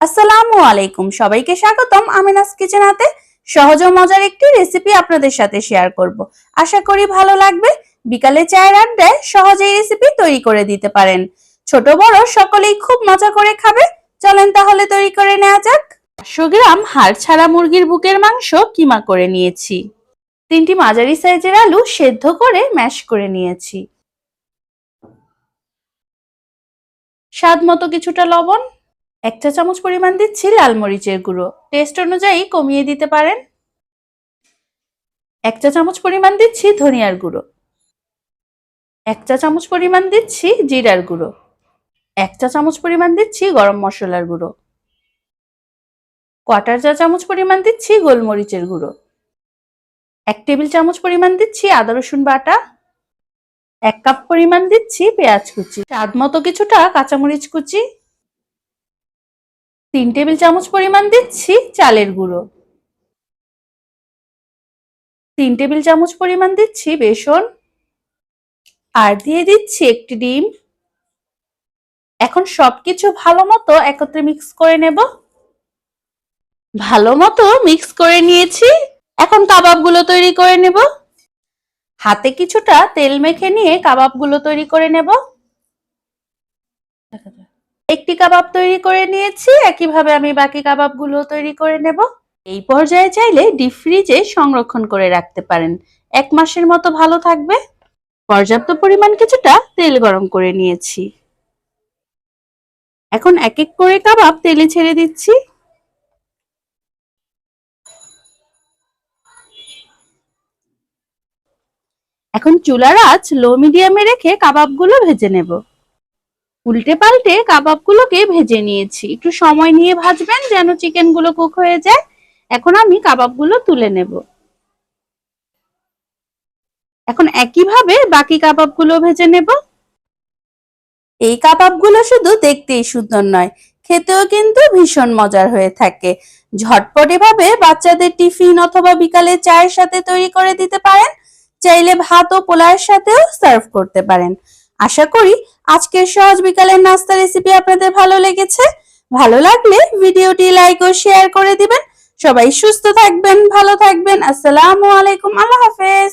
আসসালামু আলাইকুম। সবাইকে স্বাগতম আমিনাস কিচেনাতে সহজ মজার একটি রেসিপি আপনাদের সাথে শেয়ার করব। আশা করি ভালো লাগবে। বিকালে চায়ের আড্ডায় সহজেই রেসিপি তৈরি করে দিতে পারেন। ছোট বড় সকলেই খুব মজা করে খাবে। চলেন তাহলে তৈরি করে নেওয়া যাক। পাঁচশো গ্রাম হাড় ছাড়া মুরগির বুকের মাংস কিমা করে নিয়েছি। তিনটি মাঝারি সাইজের আলু সেদ্ধ করে ম্যাশ করে নিয়েছি। স্বাদ মতো কিছুটা লবণ এক চা চামচ পরিমাণ দিচ্ছি লাল মরিচের গুঁড়ো। টেস্ট অনুযায়ী কমিয়ে দিতে পারেন। এক চা চামচ পরিমাণ দিচ্ছি ধনিয়ার গুঁড়ো। এক চা চামচ পরিমাণ দিচ্ছি জিরার গুঁড়ো। এক চা চামচ পরিমাণ দিচ্ছি গরম মশলার গুঁড়ো। কোয়াটার চা চামচ পরিমাণ দিচ্ছি গোলমরিচের গুঁড়ো। এক টেবিল চামচ পরিমাণ দিচ্ছি আদা রসুন বাটা। এক কাপ পরিমাণ দিচ্ছি পেঁয়াজ কুচি। স্বাদ মতো কিছুটা কাঁচামরিচ কুচি। তিন টেবিল চামচ পরিমাণ দিচ্ছি চালের গুঁড়ো। তিন টেবিল চামচ পরিমাণ দিচ্ছি বেসন। আর দিয়ে দিচ্ছি একটি ডিম। এখন সবকিছু ভালো মতো একত্রে মিক্স করে নেব। ভালো মতো মিক্স করে নিয়েছি। এখন কাবাবগুলো তৈরি করে নেব। হাতে কিছুটা তেল মেখে নিয়ে কাবাবগুলো তৈরি করে নেব। একটি কাবাব তৈরি করে নিয়েছি, একইভাবে আমি বাকি কাবাবগুলো তৈরি করে নেব। এই পর্যায়ে চাইলে ডিপ ফ্রিজে সংরক্ষণ করে রাখতে পারেন। এক মাসের মতো ভালো থাকবে। পর্যাপ্ত পরিমাণ কিছুটা তেল গরম করে নিয়েছি। এখন এক এক করে কাবাব তেলে ছেড়ে দিচ্ছি। এখন চুলার আঁচ লো মিডিয়ামে রেখে কাবাবগুলো ভেজে নেব। উল্টে পাল্টে কাবাবগুলোকে ভেজে নিয়েছি। একটু সময় নিয়ে ভাজবেন যেন চিকেনগুলো কুক হয়ে যায়। এখন আমি কাবাবগুলো তুলে নেব। এখন একইভাবে বাকি কাবাবগুলো ভেজে নেব। এই কাবাবগুলো শুধু দেখতেই সুন্দর নয়, খেতেও কিন্তু ভীষণ মজার হয়ে থাকে। ঝটপট এভাবে বাচ্চাদের টিফিন অথবা বিকালে চায়ের সাথে তৈরি করে দিতে পারেন। চাইলে ভাত ও পোলাওয়ের সাথেও সার্ভ করতে পারেন। আশা করি আজকের সহজ বিকালের নাস্তা রেসিপি আপনাদের ভালো লেগেছে? ভালো লাগলে ভিডিওটি লাইক ও শেয়ার করে দিবেন। সবাই সুস্থ থাকবেন, ভালো থাকবেন। আসসালামু আলাইকুম, আল্লাহ হাফেজ।